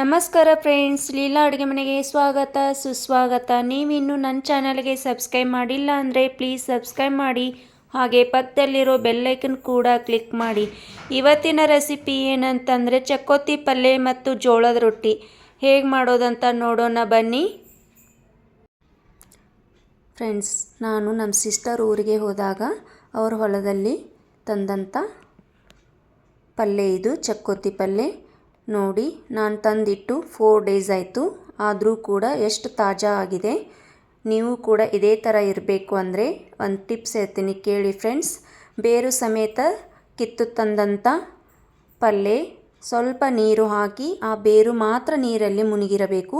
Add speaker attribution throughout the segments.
Speaker 1: ನಮಸ್ಕಾರ ಫ್ರೆಂಡ್ಸ್, ಲೀಲಾ ಅಡುಗೆ ಮನೆಗೆ ಸ್ವಾಗತ, ಸುಸ್ವಾಗತ. ನೀವಿನ್ನು ನನ್ನ ಚಾನಲ್ಗೆ ಸಬ್ಸ್ಕ್ರೈಬ್ ಮಾಡಿಲ್ಲ ಅಂದರೆ ಪ್ಲೀಸ್ ಸಬ್ಸ್ಕ್ರೈಬ್ ಮಾಡಿ. ಹಾಗೆ ಪಕ್ಕದಲ್ಲಿರೋ ಬೆಲ್ಲೈಕನ್ ಕೂಡ ಕ್ಲಿಕ್ ಮಾಡಿ. ಇವತ್ತಿನ ರೆಸಿಪಿ ಏನಂತಂದರೆ ಚಕೋತಿ ಪಲ್ಯ ಮತ್ತು ಜೋಳದ ರೊಟ್ಟಿ. ಹೇಗೆ ಮಾಡೋದಂತ ನೋಡೋಣ, ಬನ್ನಿ. ಫ್ರೆಂಡ್ಸ್, ನಾನು ನಮ್ಮ ಸಿಸ್ಟರ್ ಊರಿಗೆ ಹೋದಾಗ ಅವ್ರ ಹೊಲದಲ್ಲಿ ತಂದಂಥ ಪಲ್ಯ ಇದು, ಚಕ್ಕೋತಿ ಪಲ್ಯ ನೋಡಿ, ನಾನು ತಂದಿಟ್ಟು ಫೋರ್ ಡೇಸ್ ಆಯಿತು. ಆದರೂ ಕೂಡ ಎಷ್ಟು ತಾಜಾ ಆಗಿದೆ. ನೀವು ಕೂಡ ಇದೇ ಥರ ಇರಬೇಕು ಅಂದರೆ ಒಂದು ಟಿಪ್ಸ್ ಹೇಳ್ತೀನಿ ಕೇಳಿ ಫ್ರೆಂಡ್ಸ್ ಬೇರು ಸಮೇತ ಕಿತ್ತು ತಂದಂಥ ಪಲ್ಯ ಸ್ವಲ್ಪ ನೀರು ಹಾಕಿ ಆ ಬೇರು ಮಾತ್ರ ನೀರಲ್ಲಿ ಮುನಿಗಿರಬೇಕು.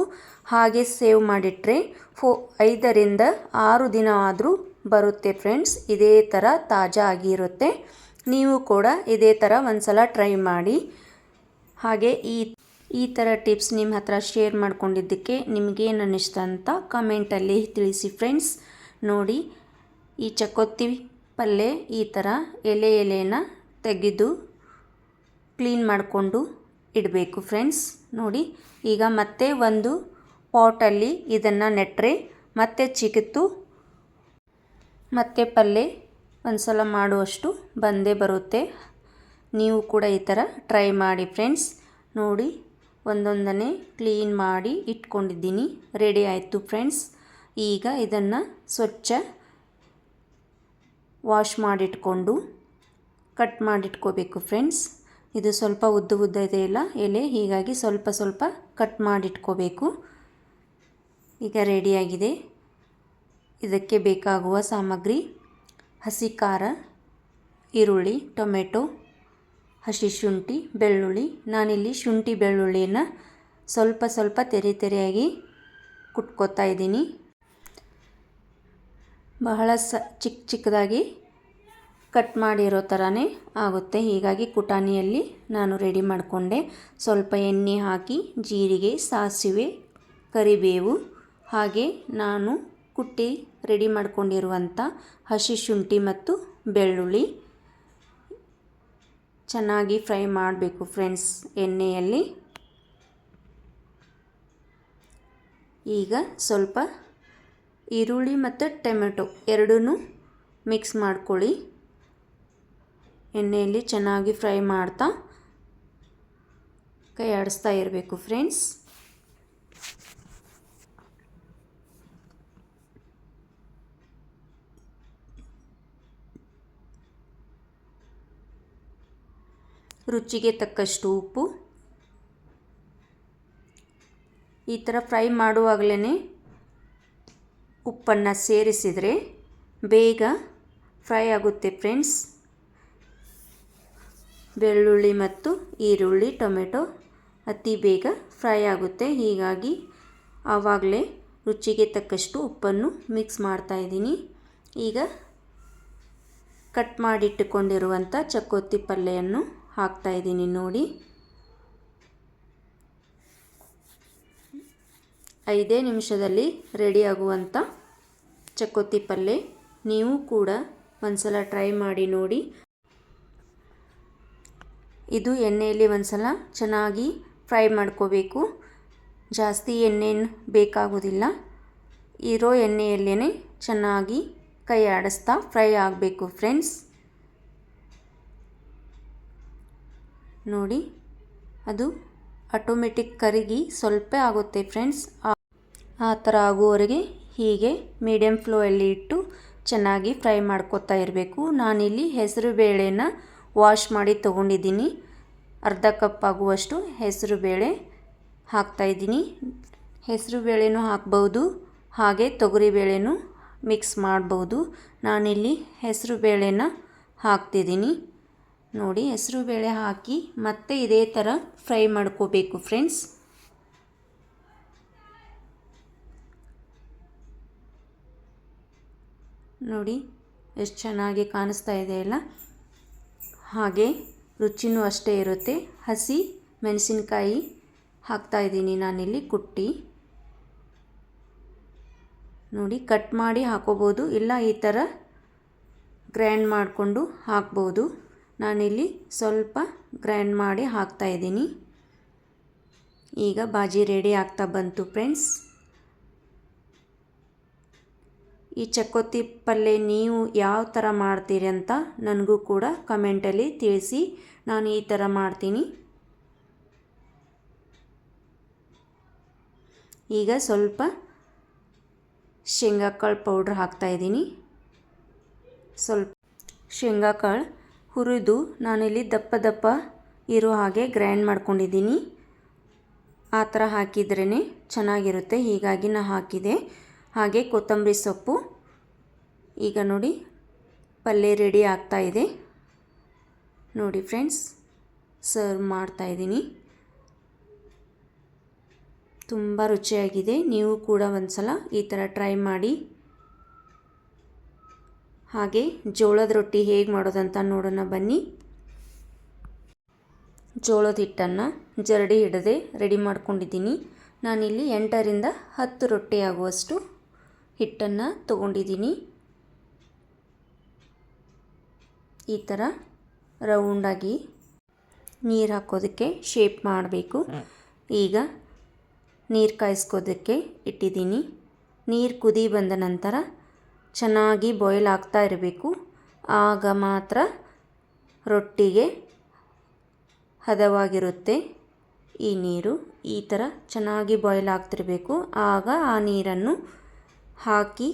Speaker 1: ಹಾಗೆ ಸೇವ್ ಮಾಡಿಟ್ರೆ ಫೋ ಐದರಿಂದ ಆರು ದಿನ ಆದರೂ ಬರುತ್ತೆ ಫ್ರೆಂಡ್ಸ್ ಇದೇ ಥರ ತಾಜಾ ಆಗಿರುತ್ತೆ. ನೀವು ಕೂಡ ಇದೇ ಥರ ಒಂದು ಸಲ ಟ್ರೈ ಮಾಡಿ. ಹಾಗೆ ಈ ಈ ಥರ ಟಿಪ್ಸ್ ನಿಮ್ಮ ಹತ್ರ ಶೇರ್ ಮಾಡ್ಕೊಂಡಿದ್ದಕ್ಕೆ ನಿಮಗೇನು ಅನ್ನಿಸ್ತ ಅಂತ ಕಮೆಂಟಲ್ಲಿ ತಿಳಿಸಿ ಫ್ರೆಂಡ್ಸ್ ನೋಡಿ, ಈ ಚಕೋತಿ ಪಲ್ಯ ಈ ಥರ ಎಲೆ ಎಲೆನ ತೆಗೆದು ಕ್ಲೀನ್ ಮಾಡಿಕೊಂಡು ಇಡಬೇಕು ಫ್ರೆಂಡ್ಸ್ ನೋಡಿ, ಈಗ ಮತ್ತೆ ಒಂದು ಪಾಟಲ್ಲಿ ಇದನ್ನು ನೆಟ್ಟರೆ ಮತ್ತೆ ಚಿಕಿತ್ತು, ಮತ್ತೆ ಪಲ್ಯ ಒಂದು ಸಲ ಮಾಡುವಷ್ಟು ಬಂದೇ ಬರುತ್ತೆ. ನೀವು ಕೂಡ ಈ ಥರ ಟ್ರೈ ಮಾಡಿ ಫ್ರೆಂಡ್ಸ್ ನೋಡಿ, ಒಂದೊಂದನ್ನೇ ಕ್ಲೀನ್ ಮಾಡಿ ಇಟ್ಕೊಂಡಿದ್ದೀನಿ. ರೆಡಿ ಆಯಿತು ಫ್ರೆಂಡ್ಸ್ ಈಗ ಇದನ್ನು ಸ್ವಚ್ಛ ವಾಶ್ ಮಾಡಿಟ್ಕೊಂಡು ಕಟ್ ಮಾಡಿಟ್ಕೋಬೇಕು ಫ್ರೆಂಡ್ಸ್ ಇದು ಸ್ವಲ್ಪ ಉದ್ದ ಉದ್ದ ಇದೆಯಲ್ಲ ಎಲೆ ಹೀಗಾಗಿ ಸ್ವಲ್ಪ ಸ್ವಲ್ಪ ಕಟ್ ಮಾಡಿಟ್ಕೋಬೇಕು. ಈಗ ರೆಡಿಯಾಗಿದೆ ಇದಕ್ಕೆ ಬೇಕಾಗುವ ಸಾಮಗ್ರಿ ಹಸಿ ಖಾರ, ಈರುಳ್ಳಿ, ಟೊಮೆಟೊ ಹಸಿ ಶುಂಠಿ, ಬೆಳ್ಳುಳ್ಳಿ. ನಾನಿಲ್ಲಿ ಶುಂಠಿ, ಬೆಳ್ಳುಳ್ಳಿಯನ್ನು ಸ್ವಲ್ಪ ಸ್ವಲ್ಪ ತೆರೆ ತೆರೆಯಾಗಿ ಕುಟ್ಕೋತಾ ಇದ್ದೀನಿ. ಬಹಳ ಸ ಚಿಕ್ಕ ಚಿಕ್ಕದಾಗಿ ಕಟ್ ಮಾಡಿರೋ ಥರನೇ ಆಗುತ್ತೆ. ಹೀಗಾಗಿ ಕುಟಾಣಿಯಲ್ಲಿ ನಾನು ರೆಡಿ ಮಾಡಿಕೊಂಡೆ. ಸ್ವಲ್ಪ ಎಣ್ಣೆ ಹಾಕಿ, ಜೀರಿಗೆ, ಸಾಸಿವೆ, ಕರಿಬೇವು ಹಾಗೆ ನಾನು ಕುಟ್ಟಿ ರೆಡಿ ಮಾಡಿಕೊಂಡಿರುವಂಥ ಹಸಿ ಶುಂಠಿ ಮತ್ತು ಬೆಳ್ಳುಳ್ಳಿ. ಚೆನ್ನಾಗಿ ಫ್ರೈ ಮಾಡಬೇಕು ಫ್ರೆಂಡ್ಸ್ ಎಣ್ಣೆಯಲ್ಲಿ. ಈಗ ಸ್ವಲ್ಪ ಈರುಳ್ಳಿ ಮತ್ತು ಟೊಮೆಟೊ ಎರಡೂ ಮಿಕ್ಸ್ ಮಾಡ್ಕೊಳ್ಳಿ. ಎಣ್ಣೆಯಲ್ಲಿ ಚೆನ್ನಾಗಿ ಫ್ರೈ ಮಾಡ್ತಾ ಕೈ ಆಡಿಸ್ತಾ ಇರಬೇಕು ಫ್ರೆಂಡ್ಸ್. ರುಚಿಗೆ ತಕ್ಕಷ್ಟು ಉಪ್ಪು. ಈ ಥರ ಫ್ರೈ ಮಾಡುವಾಗಲೇ ಉಪ್ಪನ್ನು ಸೇರಿಸಿದರೆ ಬೇಗ ಫ್ರೈ ಆಗುತ್ತೆ ಫ್ರೆಂಡ್ಸ್. ಬೆಳ್ಳುಳ್ಳಿ ಮತ್ತು ಈರುಳ್ಳಿ, ಟೊಮೆಟೊ ಅತಿ ಬೇಗ ಫ್ರೈ ಆಗುತ್ತೆ. ಹೀಗಾಗಿ ಆವಾಗಲೇ ರುಚಿಗೆ ತಕ್ಕಷ್ಟು ಉಪ್ಪನ್ನು ಮಿಕ್ಸ್ ಮಾಡ್ತಾಯಿದ್ದೀನಿ ಈಗ ಕಟ್ ಮಾಡಿಟ್ಟುಕೊಂಡಿರುವಂಥ ಚಕ್ಕೋತಿ ಪಲ್ಯವನ್ನು ಹಾಕ್ತಾಯಿದ್ದೀನಿ ನೋಡಿ. ಐದೇ ನಿಮಿಷದಲ್ಲಿ ರೆಡಿಯಾಗುವಂಥ ಚಕ್ಕೊತ್ತಿ ಪಲ್ಯ ನೀವು ಕೂಡ ಒಂದ್ಸಲ ಟ್ರೈ ಮಾಡಿ ನೋಡಿ. ಇದು ಎಣ್ಣೆಯಲ್ಲಿ ಒಂದ್ಸಲ ಚೆನ್ನಾಗಿ ಫ್ರೈ ಮಾಡ್ಕೋಬೇಕು. ಜಾಸ್ತಿ ಎಣ್ಣೆನು ಬೇಕಾಗೋದಿಲ್ಲ. ಇರೋ ಎಣ್ಣೆಯಲ್ಲೇ ಚೆನ್ನಾಗಿ ಕೈ ಆಡಿಸ್ತಾ ಫ್ರೈ ಆಗಬೇಕು ಫ್ರೆಂಡ್ಸ್. ನೋಡಿ. ಅದು ಆಟೋಮೆಟಿಕ್ ಕರಿಗಿ ಸ್ವಲ್ಪ ಆಗುತ್ತೆ ಫ್ರೆಂಡ್ಸ್ ಆ ಥರ ಆಗುವವರೆಗೆ ಹೀಗೆ ಮೀಡಿಯಮ್ ಫ್ಲೋಯಲ್ಲಿ ಇಟ್ಟು ಚೆನ್ನಾಗಿ ಫ್ರೈ ಮಾಡ್ಕೋತಾ ಇರಬೇಕು. ನಾನಿಲ್ಲಿ ಹೆಸರು ಬೇಳೆನ ವಾಶ್ ಮಾಡಿ ತೊಗೊಂಡಿದ್ದೀನಿ. ಅರ್ಧ ಕಪ್ ಆಗುವಷ್ಟು ಹೆಸರು ಬೇಳೆ ಹಾಕ್ತಾಯಿದ್ದೀನಿ ಹೆಸರು ಬೇಳೆನೂ ಹಾಕ್ಬೋದು, ಹಾಗೆ ತೊಗರಿ ಬೇಳೆನೂ ಮಿಕ್ಸ್ ಮಾಡ್ಬೋದು. ನಾನಿಲ್ಲಿ ಹೆಸರು ಬೇಳೆನ ಹಾಕ್ತಿದ್ದೀನಿ. ನೋಡಿ ಹೆಸರು ಬೇಳೆ ಹಾಕಿ ಮತ್ತೆ ಇದೇ ಥರ ಫ್ರೈ ಮಾಡ್ಕೋಬೇಕು ಫ್ರೆಂಡ್ಸ್ ನೋಡಿ ಎಷ್ಟು ಚೆನ್ನಾಗಿ ಕಾಣಿಸ್ತಾ ಇದೆಯಲ್ಲ ಹಾಗೆ ರುಚಿನೂ ಅಷ್ಟೇ ಇರುತ್ತೆ. ಹಸಿ ಮೆಣಸಿನ್ಕಾಯಿ ಹಾಕ್ತಾಯಿದ್ದೀನಿ ನಾನಿಲ್ಲಿ, ಕುಟ್ಟಿ. ನೋಡಿ ಕಟ್ ಮಾಡಿ ಹಾಕೋಬೋದು, ಇಲ್ಲ ಈ ಥರ ಗ್ರ್ಯಾಂಡ್ ಮಾಡಿಕೊಂಡು ಹಾಕ್ಬೋದು. ನಾನಿಲ್ಲಿ ಸ್ವಲ್ಪ ಗ್ರೈಂಡ್ ಮಾಡಿ ಹಾಕ್ತಾಯಿದ್ದೀನಿ ಈಗ ಬಾಜಿ ರೆಡಿ ಆಗ್ತಾ ಬಂತು ಫ್ರೆಂಡ್ಸ್. ಈ ಚಕ್ಕೊತ್ತಿ ಪಲ್ಯ ನೀವು ಯಾವ ಥರ ಮಾಡ್ತೀರಿ ಅಂತ ನನಗೂ ಕೂಡ ಕಮೆಂಟಲ್ಲಿ ತಿಳಿಸಿ. ನಾನು ಈ ಥರ ಮಾಡ್ತೀನಿ. ಈಗ ಸ್ವಲ್ಪ ಶೇಂಗಾಕಾಳು ಪೌಡ್ರ್ ಹಾಕ್ತಾಯಿದ್ದೀನಿ ಸ್ವಲ್ಪ ಶೇಂಗಾಕಾಳು ಹುರಿದು ನಾನಿಲ್ಲಿ ದಪ್ಪ ದಪ್ಪ ಇರೋ ಹಾಗೆ ಗ್ರೈಂಡ್ ಮಾಡ್ಕೊಂಡಿದ್ದೀನಿ. ಆ ಥರ ಹಾಕಿದ್ರೇ ಚೆನ್ನಾಗಿರುತ್ತೆ. ಹೀಗಾಗಿ ನಾನು ಹಾಕಿದೆ. ಹಾಗೆ ಕೊತ್ತಂಬರಿ ಸೊಪ್ಪು. ಈಗ ನೋಡಿ ಪಲ್ಯ ರೆಡಿ ಆಗ್ತಾ ಇದೆ. ನೋಡಿ ಫ್ರೆಂಡ್ಸ್, ಸರ್ವ್ ಮಾಡ್ತಾಯಿದ್ದೀನಿ ತುಂಬ ರುಚಿಯಾಗಿದೆ. ನೀವು ಕೂಡ ಒಂದು ಸಲ ಈ ಥರ ಟ್ರೈ ಮಾಡಿ. ಹಾಗೆ ಜೋಳದ ರೊಟ್ಟಿ ಹೇಗೆ ಮಾಡೋದಂತ ನೋಡೋಣ ಬನ್ನಿ. ಜೋಳದ ಹಿಟ್ಟನ್ನು ಜರಡಿ ಹಿಡದೆ ರೆಡಿ ಮಾಡ್ಕೊಂಡಿದ್ದೀನಿ. ನಾನಿಲ್ಲಿ ಎಂಟರಿಂದ ಹತ್ತು ರೊಟ್ಟಿ ಆಗುವಷ್ಟು ಹಿಟ್ಟನ್ನು ತಗೊಂಡಿದ್ದೀನಿ. ಈ ಥರ ರೌಂಡಾಗಿ ನೀರು ಹಾಕೋದಕ್ಕೆ ಶೇಪ್ ಮಾಡಬೇಕು. ಈಗ ನೀರು ಕಾಯಿಸ್ಕೋದಕ್ಕೆ ಇಟ್ಟಿದ್ದೀನಿ. ನೀರು ಕುದಿ ಬಂದ ನಂತರ ಚೆನ್ನಾಗಿ ಬಾಯ್ಲ್ ಆಗ್ತಾ ಇರಬೇಕು. ಆಗ ಮಾತ್ರ ರೊಟ್ಟಿಗೆ ಹದವಾಗಿರುತ್ತೆ. ಈ ನೀರು ಈ ಥರ ಚೆನ್ನಾಗಿ ಬಾಯ್ಲ್ ಆಗ್ತಿರಬೇಕು. ಆಗ ಆ ನೀರನ್ನು ಹಾಕಿ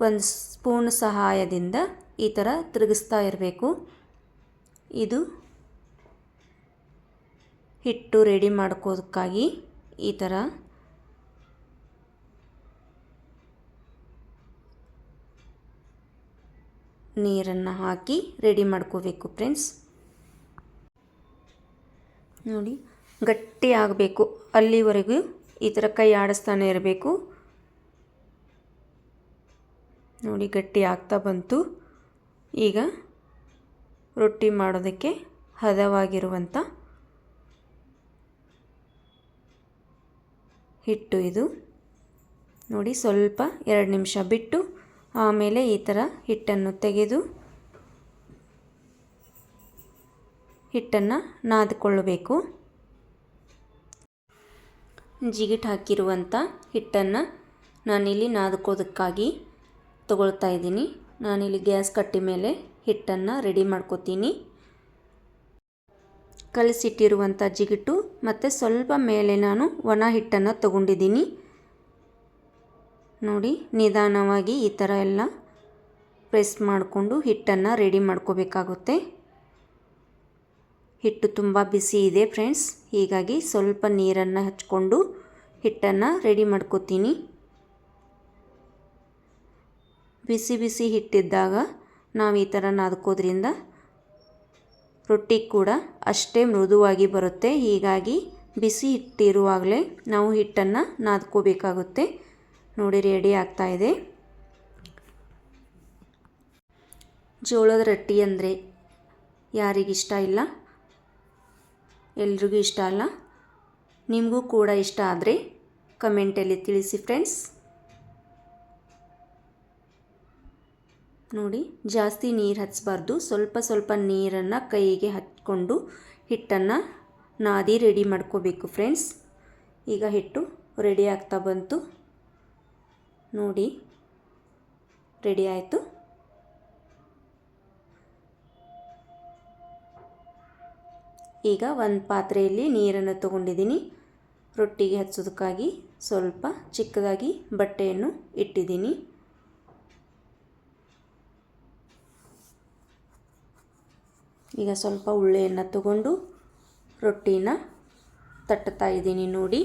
Speaker 1: ಒಂದು ಸ್ಪೂನ್ ಸಹಾಯದಿಂದ ಈ ಥರ ತಿರುಗಿಸ್ತಾ ಇರಬೇಕು. ಇದು ಹಿಟ್ಟು ರೆಡಿ ಮಾಡ್ಕೋದಕ್ಕಾಗಿ ಈ ಥರ ನೀರನ್ನು ಹಾಕಿ ರೆಡಿ ಮಾಡ್ಕೋಬೇಕು ಫ್ರೆಂಡ್ಸ್ ನೋಡಿ, ಗಟ್ಟಿ ಆಗಬೇಕು. ಅಲ್ಲಿವರೆಗೂ ಈ ಥರ ಕೈ ಆಡಿಸ್ತಾನೆ ಇರಬೇಕು. ನೋಡಿ, ಗಟ್ಟಿ ಆಗ್ತಾ ಬಂತು. ಈಗ ರೊಟ್ಟಿ ಮಾಡೋದಕ್ಕೆ ಹದವಾಗಿರುವಂಥ ಹಿಟ್ಟು ಇದು. ನೋಡಿ, ಸ್ವಲ್ಪ ಎರಡು ನಿಮಿಷ ಬಿಟ್ಟು ಆಮೇಲೆ ಈ ಥರ ಹಿಟ್ಟನ್ನು ತೆಗೆದು ಹಿಟ್ಟನ್ನು ನಾದಿಕೊಳ್ಳಬೇಕು. ಜಿಗಿಟ್ ಹಾಕಿರುವಂಥ ಹಿಟ್ಟನ್ನು ನಾನಿಲ್ಲಿ ನಾದ್ಕೋದಕ್ಕಾಗಿ ತಗೊಳ್ತಾ ಇದ್ದೀನಿ. ನಾನಿಲ್ಲಿ ಗ್ಯಾಸ್ ಕಟ್ಟಿ ಮೇಲೆ ಹಿಟ್ಟನ್ನು ರೆಡಿ ಮಾಡ್ಕೋತೀನಿ. ಕಲಸಿಟ್ಟಿರುವಂಥ ಜಿಗಿಟು ಮತ್ತು ಸ್ವಲ್ಪ ಮೇಲೆ ನಾನು ಒಣ ಹಿಟ್ಟನ್ನು ತಗೊಂಡಿದ್ದೀನಿ. ನೋಡಿ, ನಿಧಾನವಾಗಿ ಈ ಥರ ಎಲ್ಲ ಪ್ರೆಸ್ ಮಾಡಿಕೊಂಡು ಹಿಟ್ಟನ್ನು ರೆಡಿ ಮಾಡ್ಕೋಬೇಕಾಗುತ್ತೆ. ಹಿಟ್ಟು ತುಂಬ ಬಿಸಿ ಇದೆ ಫ್ರೆಂಡ್ಸ್, ಹೀಗಾಗಿ ಸ್ವಲ್ಪ ನೀರನ್ನು ಹಚ್ಕೊಂಡು ಹಿಟ್ಟನ್ನು ರೆಡಿ ಮಾಡ್ಕೋತೀನಿ. ಬಿಸಿ ಬಿಸಿ ಹಿಟ್ಟಿದ್ದಾಗ ನಾವು ಈ ಥರ ನಾದ್ಕೋದ್ರಿಂದ ರೊಟ್ಟಿ ಕೂಡ ಅಷ್ಟೇ ಮೃದುವಾಗಿ ಬರುತ್ತೆ. ಹೀಗಾಗಿ ಬಿಸಿ ಹಿಟ್ಟಿರುವಾಗಲೇ ನಾವು ಹಿಟ್ಟನ್ನು ನಾದ್ಕೋಬೇಕಾಗುತ್ತೆ. ನೋಡಿ ರೆಡಿ ಆಗ್ತಾ ಇದೆ. ಜೋಳದ ರೊಟ್ಟಿ ಅಂದರೆ ಯಾರಿಗಿಷ್ಟ ಇಲ್ಲ? ಎಲ್ರಿಗೂ ಇಷ್ಟ ಅಲ್ಲ? ನಿಮಗೂ ಕೂಡ ಇಷ್ಟ ಆದರೆ ಕಮೆಂಟಲ್ಲಿ ತಿಳಿಸಿ ಫ್ರೆಂಡ್ಸ್ ನೋಡಿ, ಜಾಸ್ತಿ ನೀರು ಹಚ್ಚಬಾರ್ದು ಸ್ವಲ್ಪ ಸ್ವಲ್ಪ ನೀರನ್ನು ಕೈಗೆ ಹಚ್ಕೊಂಡು ಹಿಟ್ಟನ್ನು ನಾದಿ ರೆಡಿ ಮಾಡ್ಕೋಬೇಕು ಫ್ರೆಂಡ್ಸ್ ಈಗ ಹಿಟ್ಟು ರೆಡಿ ಆಗ್ತಾ ಬಂತು. ನೋಡಿ. ರೆಡಿ ಆಯಿತು. ಈಗ ಒಂದು ಪಾತ್ರೆಯಲ್ಲಿ ನೀರನ್ನು ತಗೊಂಡಿದ್ದೀನಿ. ರೊಟ್ಟಿಗೆ ಹಚ್ಚೋದಕ್ಕಾಗಿ ಸ್ವಲ್ಪ ಚಿಕ್ಕದಾಗಿ ಬಟ್ಟೆಯನ್ನು ಇಟ್ಟಿದ್ದೀನಿ. ಈಗ ಸ್ವಲ್ಪ ಉಳ್ಳೆಯನ್ನು ತಗೊಂಡು ರೊಟ್ಟಿನ ತಟ್ಟುತ್ತಾ ಇದ್ದೀನಿ ನೋಡಿ.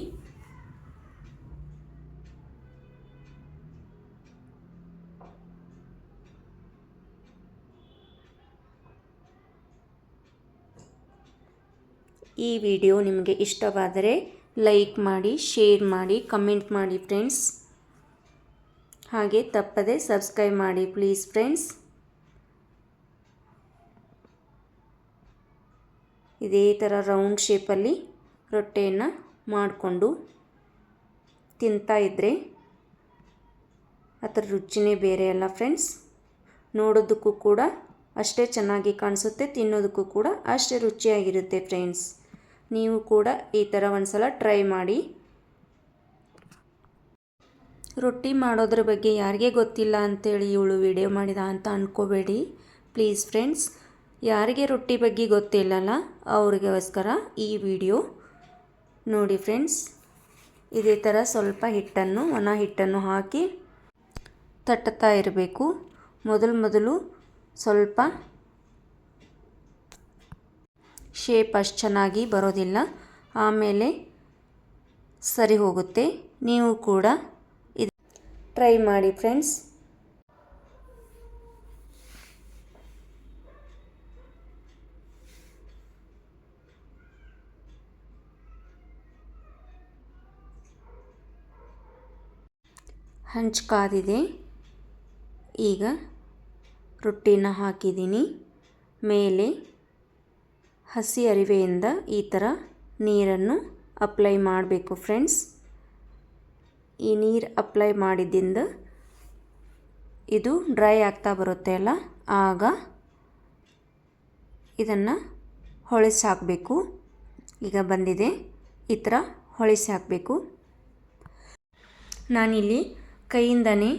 Speaker 1: ಈ ವಿಡಿಯೋ ನಿಮಗೆ ಇಷ್ಟವಾದರೆ ಲೈಕ್ ಮಾಡಿ, ಶೇರ್ ಮಾಡಿ, ಕಮೆಂಟ್ ಮಾಡಿ ಫ್ರೆಂಡ್ಸ್. ಹಾಗೆ ತಪ್ಪದೆ ಸಬ್ಸ್ಕ್ರೈಬ್ ಮಾಡಿ ಪ್ಲೀಸ್ ಫ್ರೆಂಡ್ಸ್. ಇದೇ ಥರ ರೌಂಡ್ ಶೇಪಲ್ಲಿ ರೊಟ್ಟೆಯನ್ನು ಮಾಡಿಕೊಂಡು ತಿಂತಾ ಇದ್ದರೆ ಅದರ ರುಚಿನೇ ಬೇರೆ ಅಲ್ಲ ಫ್ರೆಂಡ್ಸ್. ನೋಡೋದಕ್ಕೂ ಕೂಡ ಅಷ್ಟೇ ಚೆನ್ನಾಗಿ ಕಾಣಿಸುತ್ತೆ, ತಿನ್ನೋದಕ್ಕೂ ಕೂಡ ಅಷ್ಟೇ ರುಚಿಯಾಗಿರುತ್ತೆ ಫ್ರೆಂಡ್ಸ್. ನೀವು ಕೂಡ ಈ ಥರ ಒಂದು ಸಲ ಟ್ರೈ ಮಾಡಿ. ರೊಟ್ಟಿ ಮಾಡೋದ್ರ ಬಗ್ಗೆ ಯಾರಿಗೆ ಗೊತ್ತಿಲ್ಲ ಅಂತೇಳಿ ಇವಳು ವಿಡಿಯೋ ಮಾಡಿದ ಅಂತ ಅಂದ್ಕೋಬೇಡಿ ಪ್ಲೀಸ್ ಫ್ರೆಂಡ್ಸ್, ಯಾರಿಗೆ ರೊಟ್ಟಿ ಬಗ್ಗೆ ಗೊತ್ತಿಲ್ಲಲ್ಲ, ಅವ್ರಿಗೋಸ್ಕರ ಈ ವಿಡಿಯೋ ನೋಡಿ ಫ್ರೆಂಡ್ಸ್. ಇದೇ ಥರ ಸ್ವಲ್ಪ ಹಿಟ್ಟನ್ನು, ಒಣ ಹಿಟ್ಟನ್ನು ಹಾಕಿ ತಟ್ಟುತ್ತಾ ಇರಬೇಕು. ಮೊದಲು ಮೊದಲು ಸ್ವಲ್ಪ ಶೇಪ್ ಅಷ್ಟು ಚೆನ್ನಾಗಿ ಬರೋದಿಲ್ಲ. ಆಮೇಲೆ ಸರಿ ಹೋಗುತ್ತೆ. ನೀವು ಕೂಡ ಇದು ಟ್ರೈ ಮಾಡಿ ಫ್ರೆಂಡ್ಸ್ ಹಂಚ್ ಕಾದಿದೆ. ಈಗ ರೊಟ್ಟಿನ ಹಾಕಿದ್ದೀನಿ. ಮೇಲೆ ಹಸಿ ಅರಿವೆಯಿಂದ ಈ ಥರ ನೀರನ್ನು ಅಪ್ಲೈ ಮಾಡಬೇಕು ಫ್ರೆಂಡ್ಸ್. ಈ ನೀರು ಅಪ್ಲೈ ಮಾಡಿದ್ದಿಂದ ಇದು ಡ್ರೈ ಆಗ್ತಾ ಬರುತ್ತೆ ಅಲ್ಲ? ಆಗ ಇದನ್ನು ಹೊಳಿಸಿ ಹಾಕಬೇಕು. ಈಗ ಬಂದಿದೆ. ಈ ಥರ ಹೊಳಿಸಿ ಹಾಕಬೇಕು. ನಾನಿಲ್ಲಿ ಕೈಯಿಂದನೇ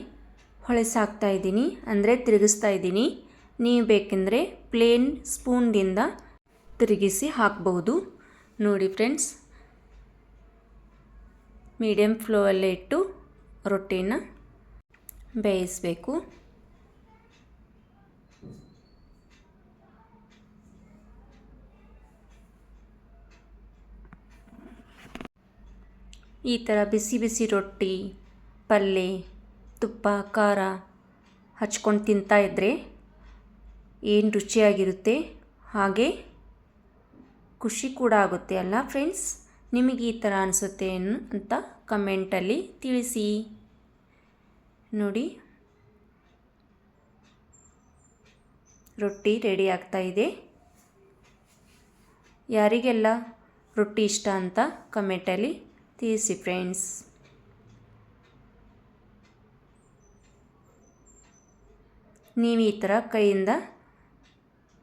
Speaker 1: ಹೊಳೆಸಿ ಹಾಕ್ತಾ ಇದ್ದೀನಿ. ಅಂದರೆ ತಿರುಗಿಸ್ತಾ ಇದ್ದೀನಿ. ನೀವು ಬೇಕೆಂದರೆ ಪ್ಲೇನ್ ಸ್ಪೂನ್ದಿಂದ ತಿರುಗಿಸಿ ಹಾಕಬಹುದು. ನೋಡಿ ಫ್ರೆಂಡ್ಸ್ ಮೀಡಿಯಮ್ ಫ್ಲೋವಲ್ಲೇ ಇಟ್ಟು ರೊಟ್ಟಿನ ಬೇಯಿಸಬೇಕು. ಈ ಥರ ಬಿಸಿ ಬಿಸಿ ರೊಟ್ಟಿ ಪಲ್ಯ ತುಪ್ಪ, ಖಾರ ಹಚ್ಕೊಂಡು ತಿಂತಾ ಇದ್ದರೆ ಏನು ರುಚಿಯಾಗಿರುತ್ತೆ? ಹಾಗೆ ಖುಷಿ ಕೂಡ ಆಗುತ್ತೆ ಅಲ್ಲ ಫ್ರೆಂಡ್ಸ್ ನಿಮಗೆ ಈ ಥರ ಅನಿಸುತ್ತೆ ಅಂತ ಕಮೆಂಟಲ್ಲಿ ತಿಳಿಸಿ. ನೋಡಿ. ರೊಟ್ಟಿ ರೆಡಿ ಆಗ್ತಾ ಇದೆ. ಯಾರಿಗೆಲ್ಲ ರೊಟ್ಟಿ ಇಷ್ಟ ಅಂತ ಕಮೆಂಟಲ್ಲಿ ತಿಳಿಸಿ ಫ್ರೆಂಡ್ಸ್ ನೀವು ಈ ಥರ ಕೈಯಿಂದ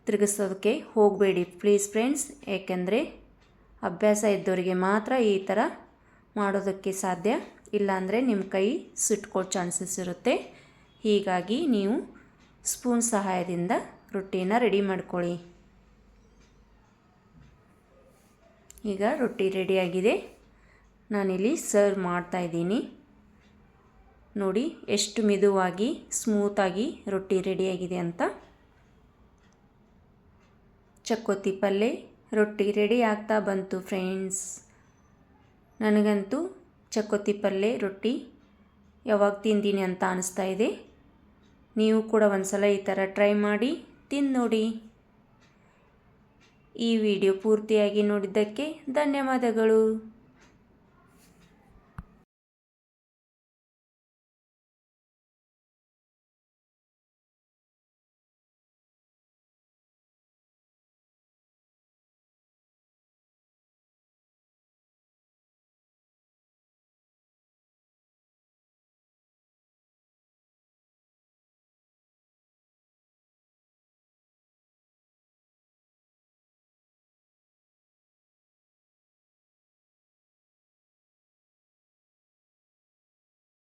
Speaker 1: ತಿರುಗಿಸೋದಕ್ಕೆ ಹೋಗಬೇಡಿ. ಪ್ಲೀಸ್ ಫ್ರೆಂಡ್ಸ್ ಏಕೆಂದರೆ ಅಭ್ಯಾಸ ಇದ್ದವರಿಗೆ ಮಾತ್ರ ಈ ಥರ ಮಾಡೋದಕ್ಕೆ ಸಾಧ್ಯ ಇಲ್ಲಾಂದರೆ ನಿಮ್ಮ ಕೈ ಸುಟ್ಕೊಳ್ಳೋ ಚಾನ್ಸಸ್ ಇರುತ್ತೆ. ಹೀಗಾಗಿ ನೀವು ಸ್ಪೂನ್ ಸಹಾಯದಿಂದ ರೊಟ್ಟಿನ ರೆಡಿ ಮಾಡ್ಕೊಳ್ಳಿ. ಈಗ ರೊಟ್ಟಿ ರೆಡಿಯಾಗಿದೆ ನಾನಿಲ್ಲಿ ಸರ್ವ್ ಮಾಡ್ತಾಯಿದ್ದೀನಿ ನೋಡಿ, ಎಷ್ಟು ಮೆದುವಾಗಿ ಸ್ಮೂತಾಗಿ ರೊಟ್ಟಿ ರೆಡಿಯಾಗಿದೆ ಅಂತ. ಚಕ್ಕೋತಿ ಪಲ್ಯ ರೊಟ್ಟಿ ರೆಡಿ ಆಗ್ತಾ ಬಂತು ಫ್ರೆಂಡ್ಸ್ ನನಗಂತೂ ಚಕ್ಕೋತಿ ಪಲ್ಯ ರೊಟ್ಟಿ ಯಾವಾಗ ತಿಂದೀನಿ ಅಂತ ಅನಿಸ್ತಾ ಇದೆ. ನೀವು ಕೂಡ ಒಂದು ಸಲ ಈ ಥರ ಟ್ರೈ ಮಾಡಿ ತಿಂದು ನೋಡಿ ಈ ವಿಡಿಯೋ ಪೂರ್ತಿಯಾಗಿ ನೋಡಿದ್ದಕ್ಕೆ ಧನ್ಯವಾದಗಳು.